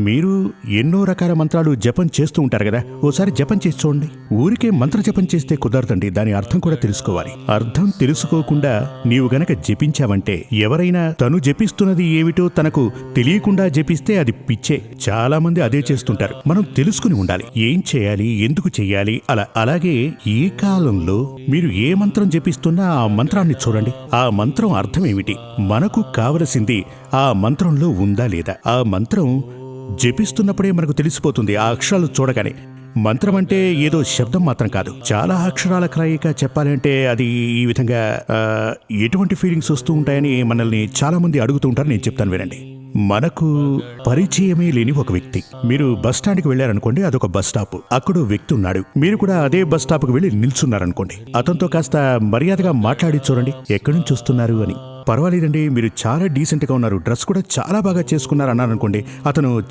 మీరు ఎన్నో రకాల మంత్రాలు జపం చేస్తూ ఉంటారు కదా? ఓసారి జపం చేసి చూడండి. ఊరికే మంత్ర జపం చేస్తే కుదరదండి. దాని అర్థం కూడా తెలుసుకోవాలి. అర్థం తెలుసుకోకుండా నీవు గనక జపించావంటే ఎవరైనా తను జపిస్తున్నది ఏమిటో తనకు తెలియకుండా జపిస్తే అది పిచ్చే. చాలా మంది అదే చేస్తుంటారు. మనం తెలుసుకుని ఉండాలి. ఏం చేయాలి? ఎందుకు చేయాలి? అలా అలాగే ఏ కాలంలో మీరు ఏ మంత్రం జపిస్తున్నా ఆ మంత్రాన్ని చూడండి. ఆ మంత్రం అర్థం ఏమిటి? మనకు కావలసింది ఆ మంత్రంలో ఉందా లేదా? ఆ మంత్రం జపిస్తున్నప్పుడే మనకు తెలిసిపోతుంది ఆ అక్షరాలు చూడగానే. మంత్రం అంటే ఏదో శబ్దం మాత్రం కాదు. చాలా అక్షరాల క్రయిక చెప్పాలంటే అది ఈ విధంగా ఎటువంటి ఫీలింగ్స్ వస్తూ ఉంటాయని మనల్ని చాలామంది అడుగుతూ ఉంటారు. నేను చెప్తాను వినండి. మనకు పరిచయమే లేని ఒక వ్యక్తి. మీరు బస్ స్టాండ్కి వెళ్ళారనుకోండి అదొక బస్ స్టాప్. అక్కడ వ్యక్తి ఉన్నాడు. మీరు కూడా అదే బస్ స్టాప్కి వెళ్ళి నిల్చున్నారనుకోండి. అతనితో కాస్త మర్యాదగా మాట్లాడి చూడండి. ఎక్కడి నుంచి వస్తున్నారు అని. పర్వాలేదండి మీరు చాలా డీసెంట్గా ఉన్నారు. డ్రెస్ కూడా చాలా బాగా చేసుకున్నారు అన్నారనుకోండి అతను